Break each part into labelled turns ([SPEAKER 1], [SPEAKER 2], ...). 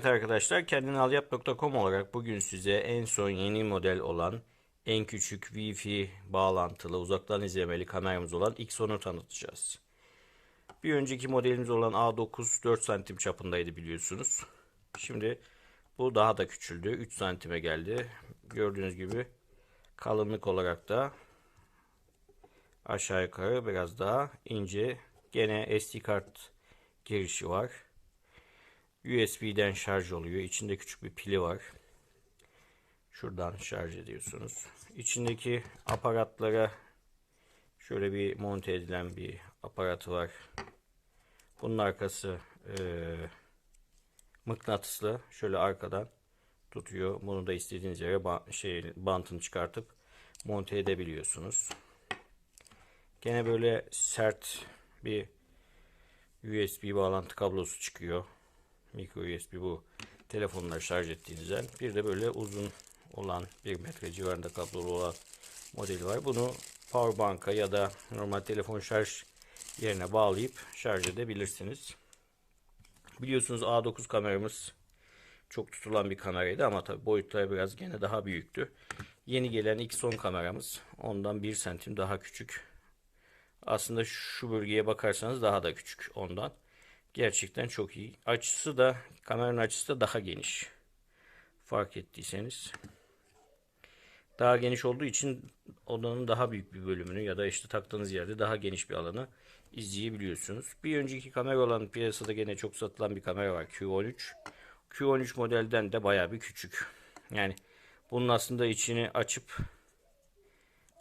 [SPEAKER 1] Evet arkadaşlar kendinalyap.com olarak bugün size en son yeni model olan en küçük Wi-Fi bağlantılı uzaktan izlemeli kameramız olan X10'u tanıtacağız. Bir önceki modelimiz olan A9 4 santim çapındaydı biliyorsunuz. Şimdi bu daha da küçüldü. 3 santime geldi. Gördüğünüz gibi kalınlık olarak da aşağı yukarı biraz daha ince. Gene SD kart girişi var. USB'den şarj oluyor. İçinde küçük bir pili var. Şuradan şarj ediyorsunuz. İçindeki aparatlara şöyle bir monte edilen bir aparatı var. Bunun arkası eee mıknatıslı. Şöyle arkadan tutuyor. Bunu da istediğiniz yere ba- şey bantını çıkartıp monte edebiliyorsunuz. Gene böyle sert bir USB bağlantı kablosu çıkıyor. Micro USB bu telefonları şarj ettiğinizden. Bir de böyle uzun olan 1 metre civarında kablolu olan modeli var. Bunu powerbank'a ya da normal telefon şarj yerine bağlayıp şarj edebilirsiniz. Biliyorsunuz A9 kameramız çok tutulan bir kameraydı ama tabi boyutları biraz gene daha büyüktü. Yeni gelen X10 kameramız ondan 1 santim daha küçük. Aslında şu bölgeye bakarsanız daha da küçük ondan. Gerçekten çok iyi. Açısı da kameranın açısı da daha geniş. Fark ettiyseniz. Daha geniş olduğu için odanın daha büyük bir bölümünü ya da işte taktığınız yerde daha geniş bir alanı izleyebiliyorsunuz. Bir önceki kamera olan piyasada gene çok satılan bir kamera var Q13. Q13 modelden de baya bir küçük. Yani bunun aslında içini açıp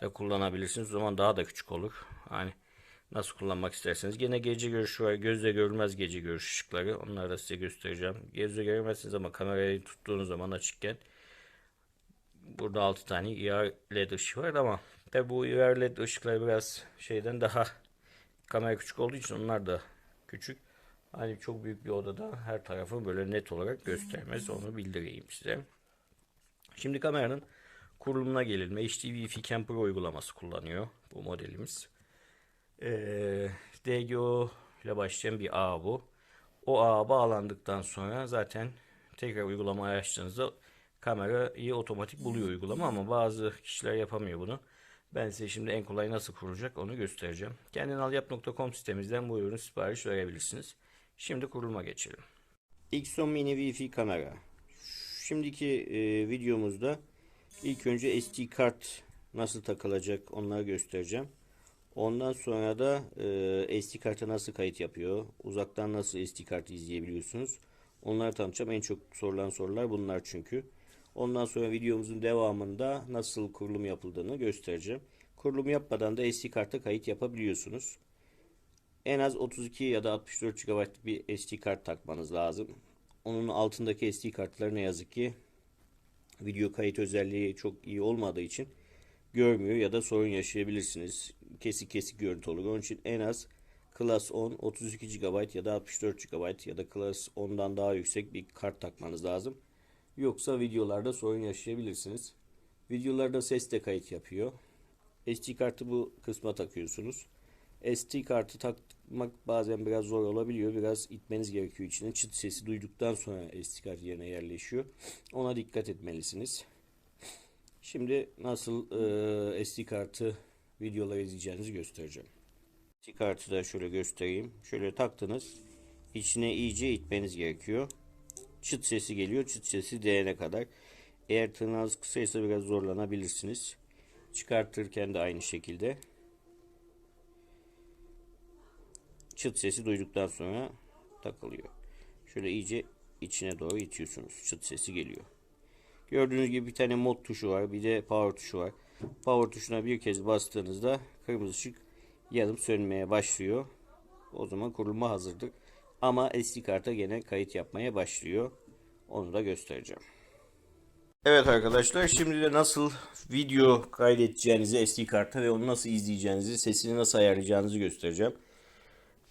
[SPEAKER 1] da kullanabilirsiniz. O zaman daha da küçük olur. Hani nasıl kullanmak isterseniz. Gene gece görüşü var. Gözle görülmez gece görüş ışıkları. Onları da size göstereceğim. Gözle göremezsiniz ama kamerayı tuttuğunuz zaman açıkken burada 6 tane IR LED ışığı var ama tabi bu IR LED ışıklar biraz şeyden daha kamera küçük olduğu için onlar da küçük. Hani çok büyük bir odada her tarafı böyle net olarak göstermez. Onu bildireyim size. Şimdi kameranın kurulumuna gelinme. HD Wi-Fi Camper uygulaması kullanıyor bu modelimiz. Ee, DGO ile başlayan bir ağ bu. O ağa bağlandıktan sonra zaten tekrar uygulamayı açtığınızda kamerayı otomatik buluyor uygulama ama bazı kişiler yapamıyor bunu. Ben size şimdi en kolay nasıl kurulacak onu göstereceğim. Kendinalyap.com sitemizden bu ürünü sipariş verebilirsiniz. Şimdi kuruluma geçelim. Xon Mini Wi-Fi kamera. Şimdiki e, videomuzda ilk önce SD kart nasıl takılacak onları göstereceğim. Ondan sonra da e, SD karta nasıl kayıt yapıyor, uzaktan nasıl SD kartı izleyebiliyorsunuz. Onları tanıtacağım. En çok sorulan sorular bunlar çünkü. Ondan sonra videomuzun devamında nasıl kurulum yapıldığını göstereceğim. Kurulum yapmadan da SD karta kayıt yapabiliyorsunuz. En az 32 ya da 64 GB bir SD kart takmanız lazım. Onun altındaki SD kartlar ne yazık ki video kayıt özelliği çok iyi olmadığı için görmüyor ya da sorun yaşayabilirsiniz. Kesik kesik görüntü olur. Onun için en az Class 10 32 GB ya da 64 GB ya da Class 10'dan daha yüksek bir kart takmanız lazım. Yoksa videolarda sorun yaşayabilirsiniz. Videolarda ses de kayıt yapıyor. SD kartı bu kısma takıyorsunuz. SD kartı takmak bazen biraz zor olabiliyor. Biraz itmeniz gerekiyor içine. Çıt sesi duyduktan sonra SD kart yerine yerleşiyor. Ona dikkat etmelisiniz. Şimdi nasıl e, SD kartı videoları izleyeceğinizi göstereceğim. Kartı da şöyle göstereyim. Şöyle taktınız. İçine iyice itmeniz gerekiyor. Çıt sesi geliyor. Çıt sesi değene kadar. Eğer tırnağınız kısaysa biraz zorlanabilirsiniz. Çıkartırken de aynı şekilde. Çıt sesi duyduktan sonra takılıyor. Şöyle iyice içine doğru itiyorsunuz. Çıt sesi geliyor. Gördüğünüz gibi bir tane mod tuşu var. Bir de power tuşu var. Power tuşuna bir kez bastığınızda kırmızı ışık yanıp sönmeye başlıyor. O zaman kurulma hazırdır. Ama SD karta gene kayıt yapmaya başlıyor. Onu da göstereceğim. Evet arkadaşlar şimdi de nasıl video kaydedeceğinizi SD karta ve onu nasıl izleyeceğinizi, sesini nasıl ayarlayacağınızı göstereceğim.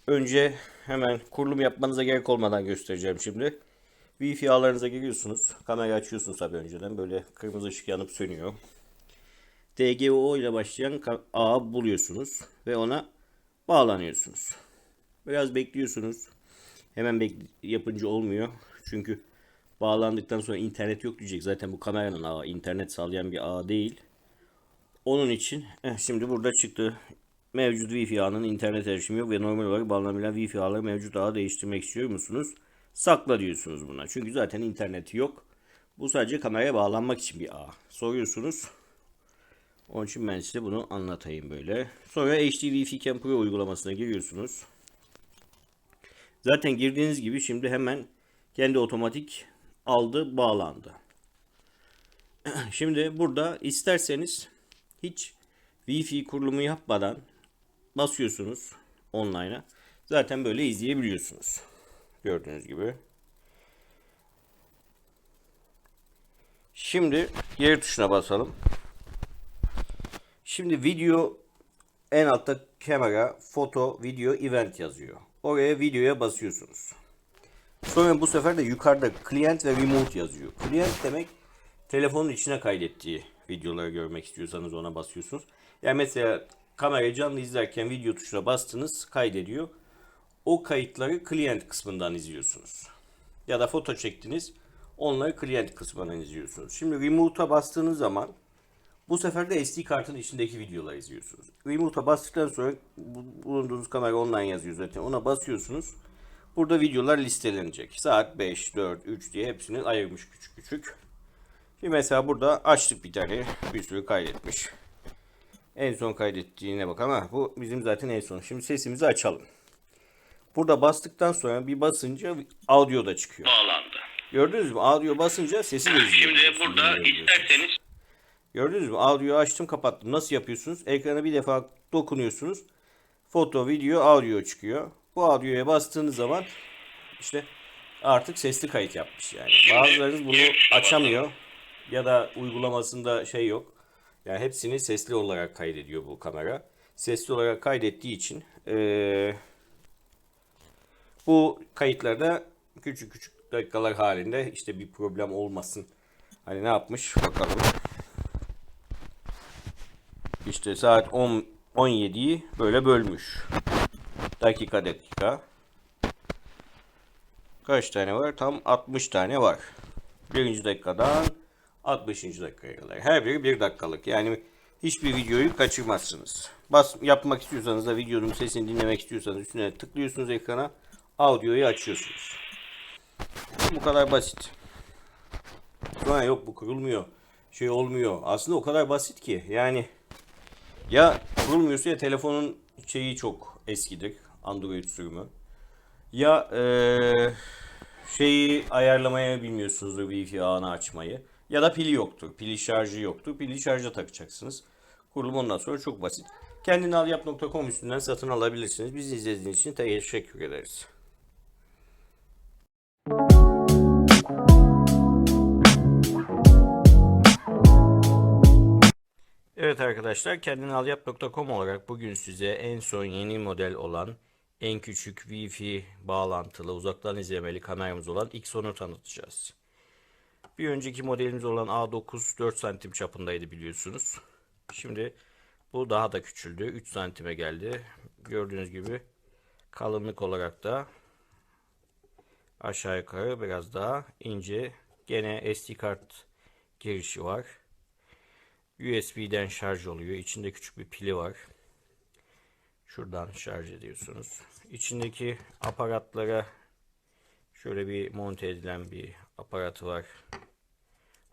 [SPEAKER 1] Önce hemen kurulum yapmanıza gerek olmadan göstereceğim şimdi. Wi-Fi ağlarınıza giriyorsunuz. Kamerayı açıyorsunuz tabii önceden. Böyle kırmızı ışık yanıp sönüyor. DGO ile başlayan ağı buluyorsunuz ve ona bağlanıyorsunuz. Biraz bekliyorsunuz. Hemen bek yapınca olmuyor. Çünkü bağlandıktan sonra internet yok diyecek. Zaten bu kameranın ağı internet sağlayan bir ağ değil. Onun için eh, şimdi burada çıktı. Mevcut Wi-Fi ağının internet erişimi yok ve normal olarak bağlanabilen Wi-Fi ağları mevcut ağı değiştirmek istiyor musunuz? Sakla diyorsunuz buna. Çünkü zaten interneti yok. Bu sadece kameraya bağlanmak için bir ağ. Soruyorsunuz. Onun için ben size bunu anlatayım böyle. Sonra HD Wi-Fi Cam Pro uygulamasına giriyorsunuz. Zaten girdiğiniz gibi şimdi hemen kendi otomatik aldı, bağlandı. Şimdi burada isterseniz hiç Wi-Fi kurulumu yapmadan basıyorsunuz online'a. Zaten böyle izleyebiliyorsunuz. Gördüğünüz gibi. Şimdi geri tuşuna basalım. Şimdi video en altta kamera, foto, video, event yazıyor. Oraya videoya basıyorsunuz. Sonra bu sefer de yukarıda client ve remote yazıyor. Client demek telefonun içine kaydettiği videoları görmek istiyorsanız ona basıyorsunuz. Yani mesela kamerayı canlı izlerken video tuşuna bastınız kaydediyor. O kayıtları client kısmından izliyorsunuz. Ya da foto çektiniz onları client kısmından izliyorsunuz. Şimdi remote'a bastığınız zaman bu sefer de SD kartın içindeki videoları izliyorsunuz. Remote'a bastıktan sonra bu- bulunduğunuz kamera online yazıyor zaten. Ona basıyorsunuz. Burada videolar listelenecek. Saat 5, 4, 3 diye hepsini ayırmış küçük küçük. Şimdi mesela burada açtık bir tane. Bir sürü kaydetmiş. En son kaydettiğine bak ama bu bizim zaten en son. Şimdi sesimizi açalım. Burada bastıktan sonra bir basınca audio da çıkıyor.
[SPEAKER 2] bağlandı.
[SPEAKER 1] Gördünüz mü? Audio basınca sesi de
[SPEAKER 2] Şimdi burada isterseniz
[SPEAKER 1] Gördünüz mü? Audio açtım kapattım. Nasıl yapıyorsunuz? Ekrana bir defa dokunuyorsunuz. Foto, video, audio çıkıyor. Bu audioya bastığınız zaman işte artık sesli kayıt yapmış yani. Bazılarınız bunu açamıyor ya da uygulamasında şey yok. Yani hepsini sesli olarak kaydediyor bu kamera. Sesli olarak kaydettiği için eee, bu kayıtlarda küçük küçük dakikalar halinde işte bir problem olmasın. Hani ne yapmış bakalım. İşte saat 10 17'yi böyle bölmüş. Dakika dakika. Kaç tane var? Tam 60 tane var. Birinci dakikadan 60. dakikaya kadar. Her biri bir dakikalık. Yani hiçbir videoyu kaçırmazsınız. Bas yapmak istiyorsanız da videonun sesini dinlemek istiyorsanız üstüne tıklıyorsunuz ekrana. Audioyu açıyorsunuz. Bu kadar basit. Sonra yok bu kurulmuyor. Şey olmuyor. Aslında o kadar basit ki. Yani ya kurulmuyorsa ya telefonun şeyi çok eskidir. Android sürümü. Ya eee, şeyi ayarlamaya bilmiyorsunuzdur Wi-Fi ağını açmayı. Ya da pili yoktur. Pili şarjı yoktur. Pili şarja takacaksınız. Kurulum ondan sonra çok basit. Kendinalyap.com üstünden satın alabilirsiniz. Bizi izlediğiniz için teşekkür ederiz. Evet arkadaşlar kendinalyap.com olarak bugün size en son yeni model olan en küçük Wi-Fi bağlantılı uzaktan izlemeli kameramız olan Xon'u tanıtacağız. Bir önceki modelimiz olan A9 4 santim çapındaydı biliyorsunuz. Şimdi bu daha da küçüldü. 3 santime geldi. Gördüğünüz gibi kalınlık olarak da aşağı yukarı biraz daha ince. Gene SD kart girişi var. USB'den şarj oluyor. İçinde küçük bir pili var. Şuradan şarj ediyorsunuz. İçindeki aparatlara şöyle bir monte edilen bir aparatı var.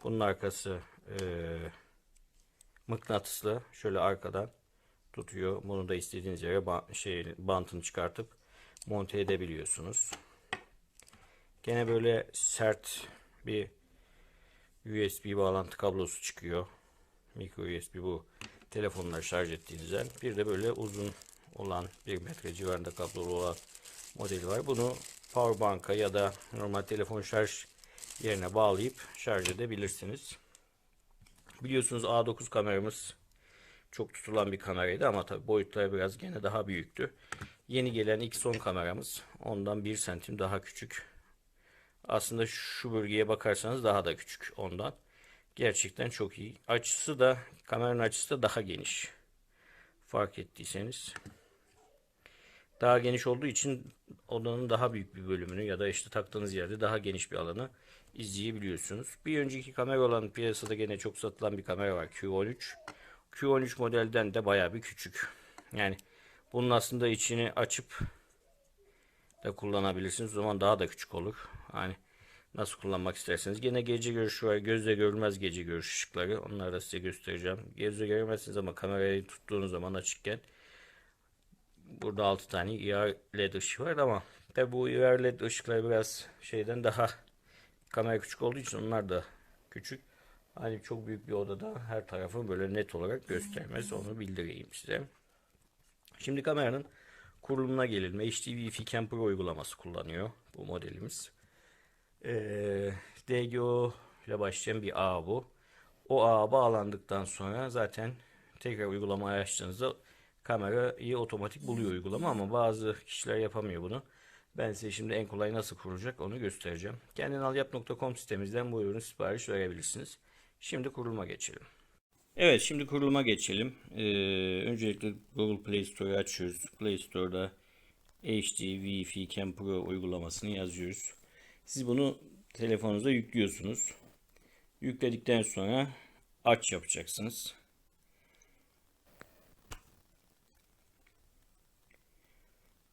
[SPEAKER 1] Bunun arkası eee, mıknatıslı. Şöyle arkadan tutuyor. Bunu da istediğiniz yere ba- şey, bantını çıkartıp monte edebiliyorsunuz. Gene böyle sert bir USB bağlantı kablosu çıkıyor. Micro USB bu telefonları şarj ettiğinizden. Bir de böyle uzun olan 1 metre civarında kablolu olan modeli var. Bunu powerbank'a ya da normal telefon şarj yerine bağlayıp şarj edebilirsiniz. Biliyorsunuz A9 kameramız çok tutulan bir kameraydı ama tabi boyutları biraz gene daha büyüktü. Yeni gelen X10 kameramız ondan 1 santim daha küçük. Aslında şu bölgeye bakarsanız daha da küçük ondan. Gerçekten çok iyi. Açısı da kameranın açısı da daha geniş. Fark ettiyseniz. Daha geniş olduğu için odanın daha büyük bir bölümünü ya da işte taktığınız yerde daha geniş bir alanı izleyebiliyorsunuz. Bir önceki kamera olan piyasada gene çok satılan bir kamera var Q13. Q13 modelden de bayağı bir küçük. Yani bunun aslında içini açıp da kullanabilirsiniz. O zaman daha da küçük olur. Hani nasıl kullanmak isterseniz. Gene gece görüşü var. Gözle görülmez gece görüş ışıkları. Onları da size göstereceğim. Gözle göremezsiniz ama kamerayı tuttuğunuz zaman açıkken burada 6 tane IR LED ışığı var ama tabi bu IR LED ışıklar biraz şeyden daha kamera küçük olduğu için onlar da küçük. Hani çok büyük bir odada her tarafı böyle net olarak göstermez. Onu bildireyim size. Şimdi kameranın kurulumuna gelelim. HD Wi-Fi Cam Pro uygulaması kullanıyor bu modelimiz. Ee, DGO ile başlayan bir ağ bu. O ağa bağlandıktan sonra zaten tekrar uygulamayı açtığınızda kamerayı otomatik buluyor uygulama ama bazı kişiler yapamıyor bunu. Ben size şimdi en kolay nasıl kurulacak onu göstereceğim. Kendinalyap.com sitemizden bu ürünü sipariş verebilirsiniz. Şimdi kuruluma geçelim. Evet şimdi kuruluma geçelim. Ee, öncelikle Google Play Store'u açıyoruz. Play Store'da HD Wi-Fi Cam Pro uygulamasını yazıyoruz. Siz bunu telefonunuza yüklüyorsunuz. Yükledikten sonra aç yapacaksınız.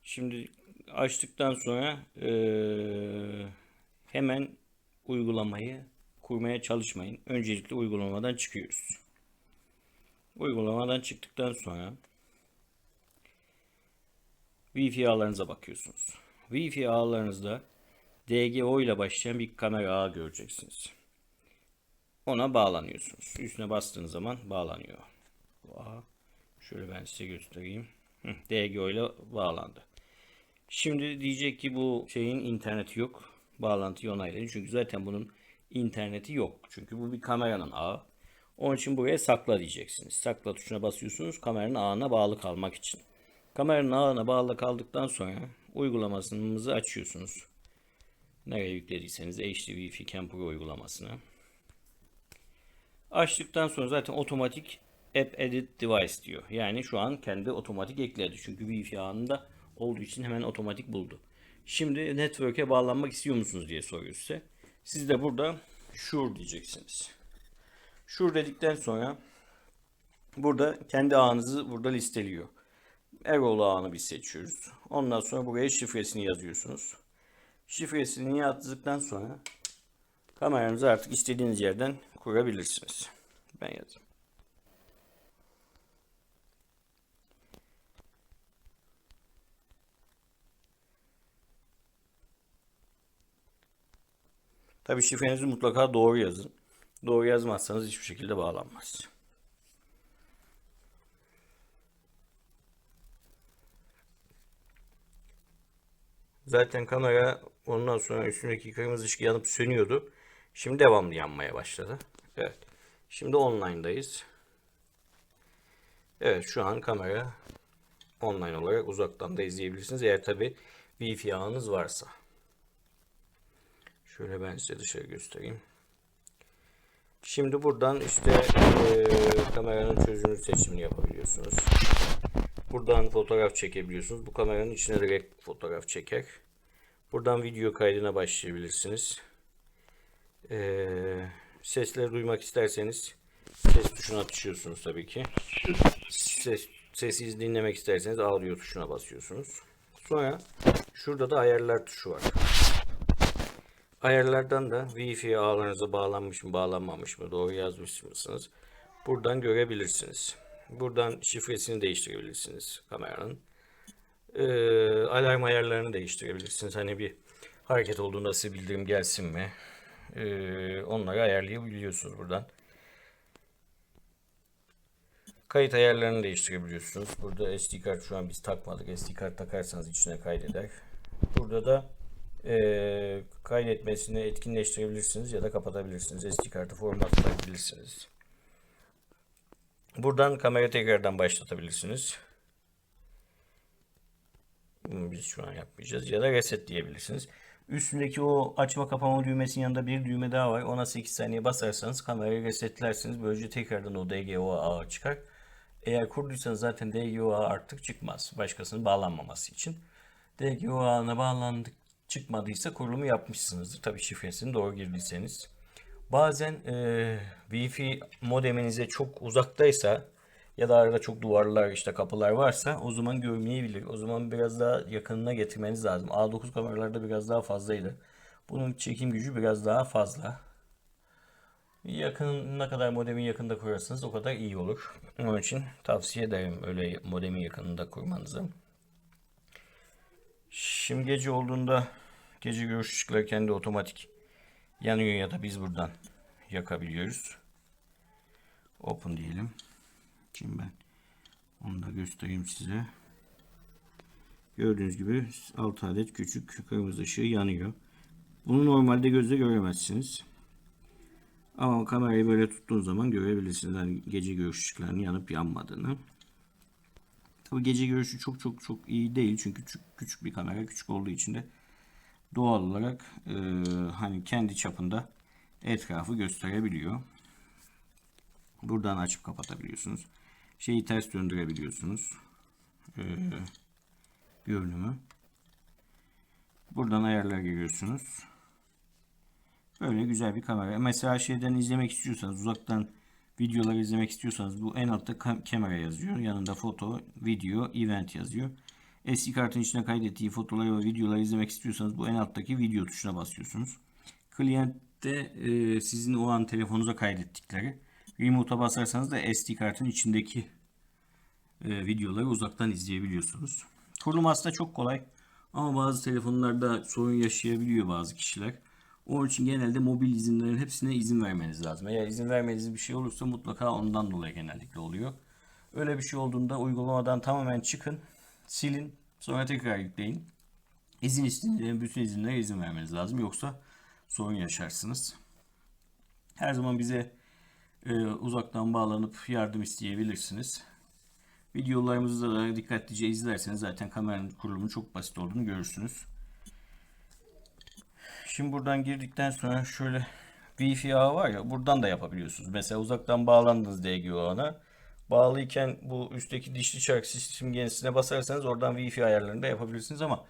[SPEAKER 1] Şimdi açtıktan sonra eee, hemen uygulamayı kurmaya çalışmayın. Öncelikle uygulamadan çıkıyoruz. Uygulamadan çıktıktan sonra Wi-Fi ağlarınıza bakıyorsunuz. Wi-Fi ağlarınızda DGO ile başlayan bir kamera ağı göreceksiniz. Ona bağlanıyorsunuz. Üstüne bastığınız zaman bağlanıyor. Şöyle ben size göstereyim. DGO ile bağlandı. Şimdi diyecek ki bu şeyin interneti yok. Bağlantıyı onaylayın. Çünkü zaten bunun interneti yok. Çünkü bu bir kameranın ağı. Onun için buraya sakla diyeceksiniz. Sakla tuşuna basıyorsunuz kameranın ağına bağlı kalmak için. Kameranın ağına bağlı kaldıktan sonra uygulamasınızı açıyorsunuz. Nereye yüklediyseniz HD Wi-Fi Cam uygulamasını. Açtıktan sonra zaten otomatik App Edit Device diyor. Yani şu an kendi otomatik ekledi. Çünkü Wi-Fi ağında olduğu için hemen otomatik buldu. Şimdi network'e bağlanmak istiyor musunuz diye soruyor size. Siz de burada sure diyeceksiniz. Sure dedikten sonra burada kendi ağınızı burada listeliyor. Erol ağını biz seçiyoruz. Ondan sonra buraya şifresini yazıyorsunuz. Şifresini yazdıktan sonra kameranızı artık istediğiniz yerden kurabilirsiniz. Ben yazayım. Tabii şifrenizi mutlaka doğru yazın. Doğru yazmazsanız hiçbir şekilde bağlanmaz. Zaten kamera ondan sonra üstündeki kırmızı ışık yanıp sönüyordu. Şimdi devamlı yanmaya başladı. Evet. Şimdi online'dayız. Evet şu an kamera online olarak uzaktan da izleyebilirsiniz. Eğer tabi Wi-Fi ağınız varsa. Şöyle ben size dışarı göstereyim. Şimdi buradan işte e, kameranın çözünürlük seçimini yapabiliyorsunuz. Buradan fotoğraf çekebiliyorsunuz. Bu kameranın içine direkt fotoğraf çeker. Buradan video kaydına başlayabilirsiniz. E, sesleri duymak isterseniz ses tuşuna düşüyorsunuz tabii ki. Ses, sesi dinlemek isterseniz audio tuşuna basıyorsunuz. Sonra şurada da ayarlar tuşu var. Ayarlardan da Wi-Fi ağlarınıza bağlanmış mı bağlanmamış mı doğru yazmış mısınız? Buradan görebilirsiniz. Buradan şifresini değiştirebilirsiniz kameranın. Ee, alarm ayarlarını değiştirebilirsiniz. Hani bir hareket olduğunda size bildirim gelsin mi? Ee, onları ayarlayabiliyorsunuz buradan. Kayıt ayarlarını değiştirebiliyorsunuz. Burada SD kart şu an biz takmadık. SD kart takarsanız içine kaydeder. Burada da e, kaydetmesini etkinleştirebilirsiniz ya da kapatabilirsiniz. SD kartı formatlayabilirsiniz. Buradan kamera tekrardan başlatabilirsiniz. Biz şu an yapmayacağız. Ya da reset diyebilirsiniz. Üstündeki o açma kapama düğmesinin yanında bir düğme daha var. Ona 8 saniye basarsanız kamerayı resetlersiniz. Böylece tekrardan o DGO ağı çıkar. Eğer kurduysanız zaten DGO ağı artık çıkmaz. Başkasının bağlanmaması için. DGO ağına bağlandık çıkmadıysa kurulumu yapmışsınızdır. Tabii şifresini doğru girdiyseniz. Bazen e, Wi-Fi modeminize çok uzaktaysa ya da arada çok duvarlar işte kapılar varsa o zaman görmeyebilir. O zaman biraz daha yakınına getirmeniz lazım. A9 kameralarda biraz daha fazlaydı. Bunun çekim gücü biraz daha fazla. Yakın ne kadar modemi yakında kurarsanız o kadar iyi olur. Onun için tavsiye ederim öyle modemi yakınında kurmanızı. Şimdi gece olduğunda gece görüş ışıkları kendi otomatik yanıyor ya da biz buradan yakabiliyoruz. Open diyelim. Şimdi ben onu da göstereyim size. Gördüğünüz gibi 6 adet küçük kırmızı ışığı yanıyor. Bunu normalde gözle göremezsiniz. Ama kamerayı böyle tuttuğun zaman görebilirsiniz. Hani gece görüş ışıklarının yanıp yanmadığını. Tabi gece görüşü çok çok çok iyi değil. Çünkü küçük, küçük bir kamera. Küçük olduğu için de doğal olarak e, hani kendi çapında etrafı gösterebiliyor. Buradan açıp kapatabiliyorsunuz. Şeyi ters döndürebiliyorsunuz. E, görünümü. Buradan ayarlar giriyorsunuz. Böyle güzel bir kamera. Mesela şeyden izlemek istiyorsanız uzaktan videoları izlemek istiyorsanız bu en altta kam- kamera yazıyor. Yanında foto, video, event yazıyor. SD kartın içine kaydettiği fotoğrafları ve videoları izlemek istiyorsanız bu en alttaki video tuşuna basıyorsunuz. Klientte e, sizin o an telefonunuza kaydettikleri. Remote'a basarsanız da SD kartın içindeki e, videoları uzaktan izleyebiliyorsunuz. Kurulum aslında çok kolay. Ama bazı telefonlarda sorun yaşayabiliyor bazı kişiler. Onun için genelde mobil izinlerin hepsine izin vermeniz lazım. Eğer izin vermediğiniz bir şey olursa mutlaka ondan dolayı genellikle oluyor. Öyle bir şey olduğunda uygulamadan tamamen çıkın, silin, sonra tekrar yükleyin. İzin isteyen bütün izinlere izin vermeniz lazım. Yoksa sorun yaşarsınız. Her zaman bize e, uzaktan bağlanıp yardım isteyebilirsiniz. Videolarımızı da dikkatlice izlerseniz zaten kameranın kurulumu çok basit olduğunu görürsünüz. Şimdi buradan girdikten sonra şöyle Wi-Fi ağı var ya buradan da yapabiliyorsunuz. Mesela uzaktan bağlandınız DG ağına. Bağlıyken bu üstteki dişli çark sistem genisine basarsanız oradan Wi-Fi ayarlarını da yapabilirsiniz ama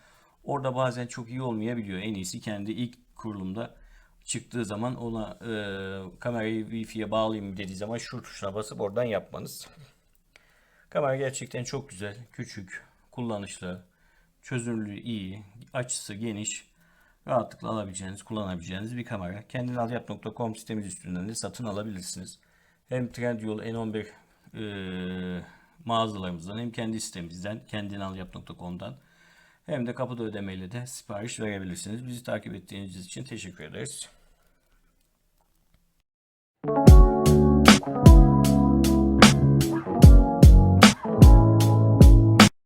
[SPEAKER 1] orada bazen çok iyi olmayabiliyor. En iyisi kendi ilk kurulumda çıktığı zaman ona e, kamerayı Wi-Fi'ye bağlayayım dediği zaman şu tuşuna basıp oradan yapmanız. Kamera gerçekten çok güzel, küçük, kullanışlı, çözünürlüğü iyi, açısı geniş, rahatlıkla alabileceğiniz, kullanabileceğiniz bir kamera. Kendinalyap.com sitemiz üstünden de satın alabilirsiniz. Hem Trendyol N11 e, mağazalarımızdan hem kendi sitemizden, kendinalyap.com'dan hem de kapıda ödemeyle de sipariş verebilirsiniz. Bizi takip ettiğiniz için teşekkür ederiz.